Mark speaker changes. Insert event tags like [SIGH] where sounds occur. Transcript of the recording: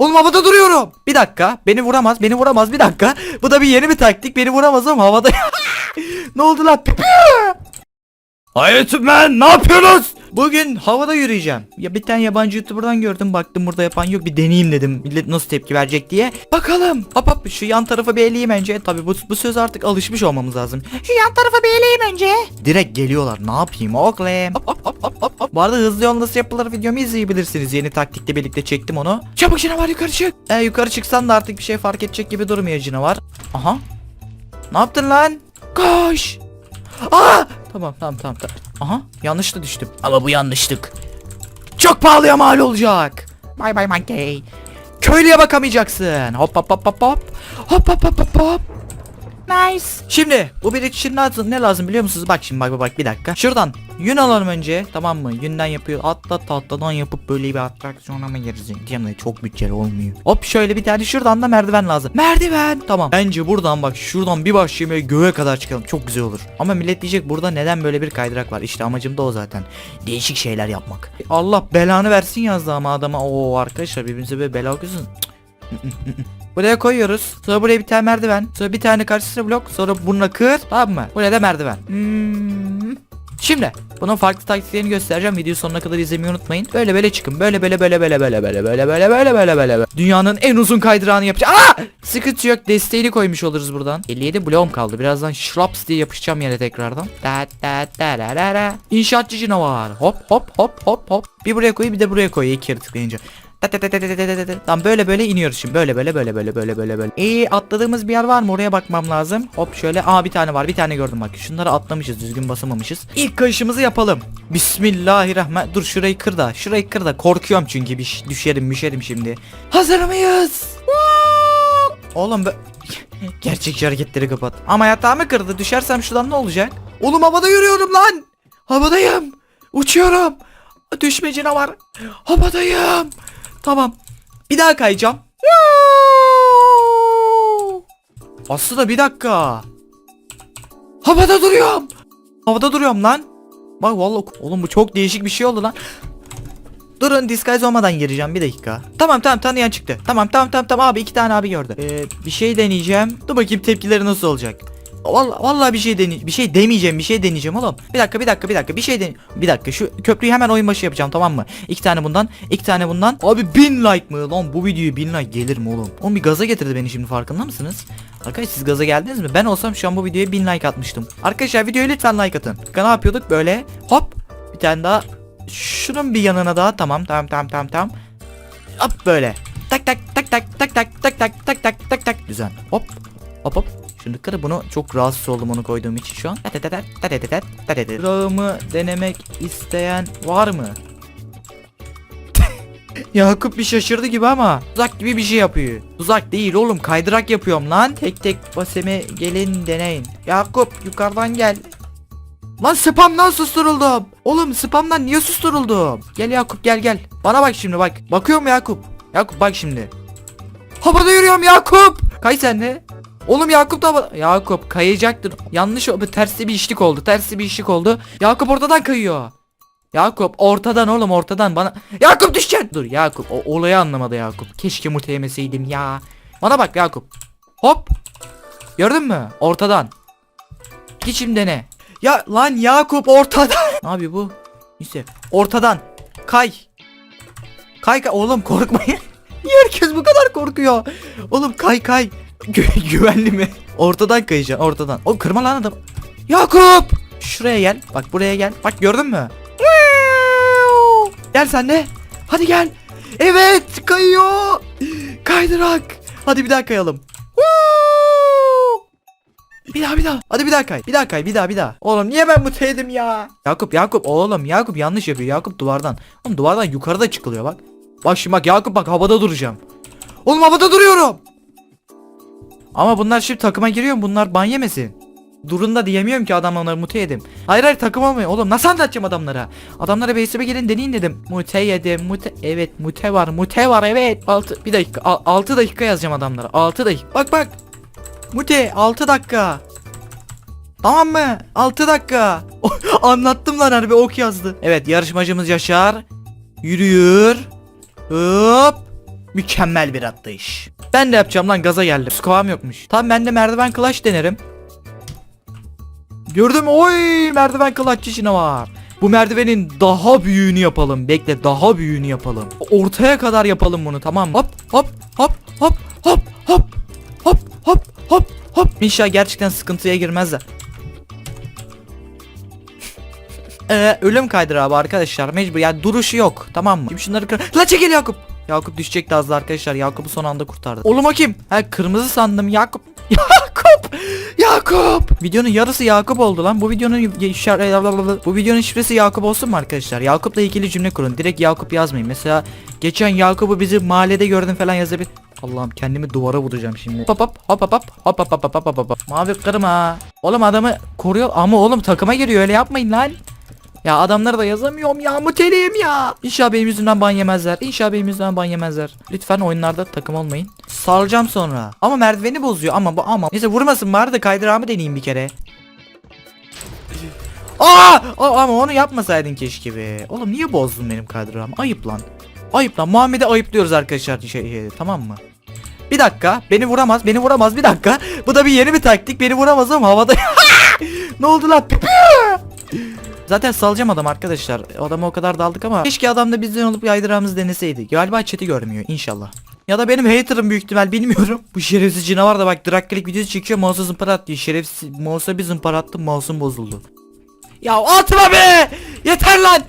Speaker 1: Oğlum havada duruyorum. Bir dakika. Beni vuramaz. Beni vuramaz. Bir dakika. Bu da bir yeni bir taktik. Beni vuramaz ama havada. [LAUGHS] ne oldu lan? Hayatım ben ne yapıyorsunuz? Bugün havada yürüyeceğim. Ya bir tane yabancı youtuberdan gördüm baktım burada yapan yok bir deneyeyim dedim. Millet nasıl tepki verecek diye. Bakalım. Hop hop şu yan tarafı bir eleyeyim önce. Tabi bu, bu söz artık alışmış olmamız lazım. Şu yan tarafı bir eleyeyim önce. Direkt geliyorlar. Ne yapayım oğlum? Hop hop hop hop hop hop. Bu arada hızlı yol nasıl yapılır videomu izleyebilirsiniz. Yeni taktikle birlikte çektim onu. Çabuk canavar yukarı çık. E, yukarı çıksan da artık bir şey fark edecek gibi durmuyor canavar. Aha. Ne yaptın lan? Koş. Aa! Tamam tamam tamam tamam. Aha yanlışla düştüm. Ama bu yanlışlık. Çok pahalıya mal olacak. Bye bye monkey. Köylüye bakamayacaksın. Hop hop hop hop hop. Hop hop hop hop hop. Nice. Şimdi bu bir için ne lazım biliyor musunuz? Bak şimdi bak bak bir dakika. Şuradan yün alalım önce tamam mı? Yünden yapıyor. Atla tahtadan yapıp böyle bir atraksiyona mı gireceğim? Diyeyim de çok bütçeli olmuyor. Hop şöyle bir tane şuradan da merdiven lazım. Merdiven. Tamam. Bence buradan bak şuradan bir başlayayım ve göğe kadar çıkalım. Çok güzel olur. Ama millet diyecek burada neden böyle bir kaydırak var? İşte amacım da o zaten. Değişik şeyler yapmak. Allah belanı versin yazdı ama adama. Oo arkadaşlar birbirinize böyle bela okuyorsun. [LAUGHS] Buraya koyuyoruz. Sonra buraya bir tane merdiven. Sonra bir tane karşısına blok. Sonra bununla kır. Tamam mı? Buraya da merdiven. Hmm. Şimdi bunun farklı taktiklerini göstereceğim. Videoyu sonuna kadar izlemeyi unutmayın. Böyle böyle çıkın. Böyle böyle böyle böyle böyle böyle böyle böyle böyle böyle böyle. Dünyanın en uzun kaydırağını yapacağım. Aa! Sıkıntı yok. Desteğini koymuş oluruz buradan. 57 bloğum kaldı. Birazdan şlaps diye yapışacağım yere tekrardan. Da da da da da da. İnşaatçı canavar. Hop hop hop hop hop. Bir buraya koy bir de buraya koy. İki kere tıklayınca. Tam böyle böyle iniyoruz şimdi. Böyle böyle böyle böyle böyle böyle böyle. İyi atladığımız bir yer var mı? Oraya bakmam lazım. Hop şöyle. Aa bir tane var. Bir tane gördüm bak. Şunları atlamışız. Düzgün basamamışız. İlk kayışımızı yapalım. Bismillahirrahman. Dur şurayı kır da. Şurayı kır da. Korkuyorum çünkü. Bir düşerim düşerim şimdi. Hazır mıyız? Oğlum be... [LAUGHS] Gerçekçi hareketleri kapat. Ama yatağımı kırdı. Düşersem şuradan ne olacak? Oğlum havada yürüyorum lan. Havadayım. Uçuyorum. Düşme canavar. Havadayım. Tamam. Bir daha kayacağım. Aslında bir dakika. Havada duruyorum. Havada duruyorum lan. Bak vallahi oğlum bu çok değişik bir şey oldu lan. Durun disguise olmadan gireceğim bir dakika. Tamam tamam tanıyan çıktı. Tamam tamam tamam tamam abi iki tane abi gördü. Ee, bir şey deneyeceğim. Dur bakayım tepkileri nasıl olacak. Vallahi, vallahi bir şey deney bir şey demeyeceğim bir şey deneyeceğim oğlum. Bir dakika bir dakika bir dakika bir şey den bir dakika şu köprüyü hemen oyun başı yapacağım tamam mı? İki tane bundan iki tane bundan. Abi bin like mı lan bu videoyu bin like gelir mi oğlum? Oğlum bir gaza getirdi beni şimdi farkında mısınız? Arkadaşlar siz gaza geldiniz mi? Ben olsam şu an bu videoya bin like atmıştım. Arkadaşlar videoya lütfen like atın. Ne yapıyorduk böyle hop bir tane daha şunun bir yanına daha tamam tamam tamam tamam tamam. Hop böyle. Tak tak tak tak tak tak tak tak tak tak tak tak güzel. Hop hop hop. Kırı bunu çok rahatsız oldum onu koyduğum için şu an. Rağımı denemek isteyen var mı? [LAUGHS] Yakup bir şaşırdı gibi ama tuzak gibi bir şey yapıyor. Tuzak değil oğlum kaydırak yapıyorum lan. Tek tek baseme gelin deneyin. Yakup yukarıdan gel. Lan spamdan susturuldum. Oğlum spamdan niye susturuldum? Gel Yakup gel gel. Bana bak şimdi bak. Bakıyorum Yakup. Yakup bak şimdi. Havada yürüyorum Yakup. Kay sen de. Oğlum Yakup da Yakup kayacaktır. Yanlış. Tersi bir işlik oldu. Tersi bir işlik oldu. Yakup ortadan kayıyor. Yakup ortadan oğlum ortadan bana. Yakup düşeceksin. Dur Yakup o olayı anlamadı Yakup. Keşke mute yemeseydim ya. Bana bak Yakup. Hop. Gördün mü? Ortadan. Git şimdi dene. Ya lan Yakup ortadan. [LAUGHS] ne yapıyor bu? Neyse. Ortadan. Kay. Kay kay. Oğlum korkmayın. [LAUGHS] Herkes bu kadar korkuyor? Oğlum kay kay. [LAUGHS] Gü- güvenli mi? Ortadan kayacaksın ortadan. O kırma lan adam. Yakup. Şuraya gel. Bak buraya gel. Bak gördün mü? Gel sen de. Hadi gel. Evet kayıyor. Kaydırak. Hadi bir daha kayalım. Bir daha bir daha. Hadi bir daha kay. Bir daha kay. Bir daha bir daha. Oğlum niye ben bu yedim ya? Yakup Yakup oğlum Yakup yanlış yapıyor. Yakup duvardan. Oğlum duvardan yukarıda çıkılıyor bak. Bak şimdi bak Yakup bak havada duracağım. Oğlum havada duruyorum. Ama bunlar şimdi takıma giriyor mu? Bunlar ban yemesin. Durun da diyemiyorum ki adam onları mute yedim. Hayır hayır takım olmuyor. Oğlum nasıl anlatacağım adamlara? Adamlara base'e gelin deneyin dedim. Mute yedim. Mute evet mute var. Mute var evet. 6 bir dakika. 6 dakika yazacağım adamlara. 6 dakika. Bak bak. Mute 6 dakika. Tamam mı? 6 dakika. [LAUGHS] Anlattım lan harbi ok yazdı. Evet yarışmacımız Yaşar. Yürüyor. Hop. Mükemmel bir atlayış. Ben de yapacağım lan gaza geldim. Skoam yokmuş. Tamam ben de merdiven clutch denerim. Gördüm oy merdiven clutch işine var. Bu merdivenin daha büyüğünü yapalım. Bekle daha büyüğünü yapalım. Ortaya kadar yapalım bunu tamam mı? Hop hop hop hop hop hop hop hop hop hop. İnşallah gerçekten sıkıntıya girmezler. [LAUGHS] Ee, ölüm kaydır abi arkadaşlar mecbur yani duruşu yok tamam mı? Şimdi şunları kır. La çekil Yakup. Yakup düşecekti az da arkadaşlar. Yakup'u son anda kurtardı. Oğlum o kim? Ha kırmızı sandım Yakup. Yakup. Yakup. Videonun yarısı Yakup oldu lan. Bu videonun bu videonun şifresi Yakup olsun mu arkadaşlar? Yakup'la ilgili cümle kurun. Direkt Yakup yazmayın. Mesela geçen Yakup'u bizi mahallede gördüm falan yazabilir. Allah'ım kendimi duvara vuracağım şimdi. Hop hop hop hop hop hop hop hop hop hop hop. Mavi kırma. Oğlum adamı koruyor ama oğlum takıma giriyor öyle yapmayın lan. Ya adamları da yazamıyorum ya muteliyim ya. İnşallah benim yüzümden ban yemezler. İnşallah benim yüzümden ban yemezler. Lütfen oyunlarda takım olmayın. Salacağım sonra. Ama merdiveni bozuyor ama bu ama. Neyse vurmasın bari de kaydırağımı deneyeyim bir kere. Aa! Ama onu yapmasaydın keşke be. Oğlum niye bozdun benim kaydırağımı? Ayıp lan. Ayıp lan. Muhammed'e ayıplıyoruz arkadaşlar. Şey, şey, tamam mı? Bir dakika. Beni vuramaz. Beni vuramaz. Bir dakika. Bu da bir yeni bir taktik. Beni vuramaz ama havada. [LAUGHS] ne oldu lan? Pipi! Zaten salacağım adam arkadaşlar. Adama o kadar daldık ama keşke adam da bizden olup yaydırağımızı deneseydi. Galiba chat'i görmüyor inşallah. Ya da benim hater'ım büyük ihtimal bilmiyorum. Bu şerefsiz canavar da bak Drakkelik videosu çekiyor mouse'a zımpara at diyor. Şerefsiz mouse'a bir zımpara attım mouse'um bozuldu. Ya atma be! Yeter lan!